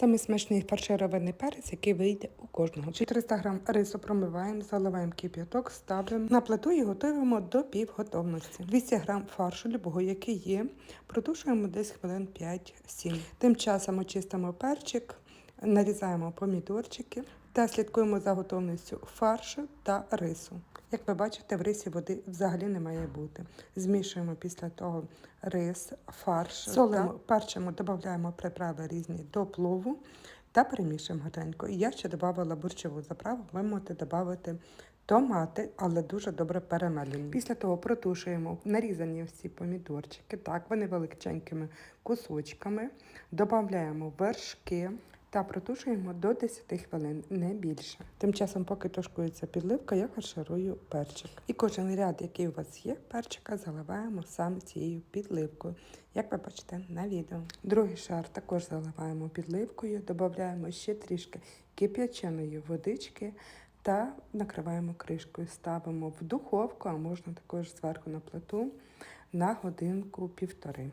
Самий смачний фарширований перець, який вийде у кожного. 400 грам рису промиваємо, заливаємо кип'яток, ставимо на плиту і готуємо до півготовності. 200 грам фаршу любого, який є, протушуємо десь хвилин 5-7. Тим часом очистимо перчик, нарізаємо помідорчики та слідкуємо за готовністю фаршу та рису. Як ви бачите, в рисі води взагалі не має бути. Змішуємо після того рис, фарш, солимо, перчимо, додаємо приправи різні до плову та перемішуємо гарненько. І я ще додавала борщову заправу, ви можете додати томати, але дуже добре перемелені. Після того протушуємо нарізані всі помідорчики, так, вони величенькими кусочками, додаємо вершки, та протушуємо до 10 хвилин, не більше. Тим часом, поки тушкується підливка, я фарширую перчик. І кожен ряд, який у вас є, перчика заливаємо саме цією підливкою, як ви бачите на відео. Другий шар також заливаємо підливкою, додаємо ще трішки кип'яченої водички та накриваємо кришкою. Ставимо в духовку, а можна також зверху на плиту на годинку-півтори.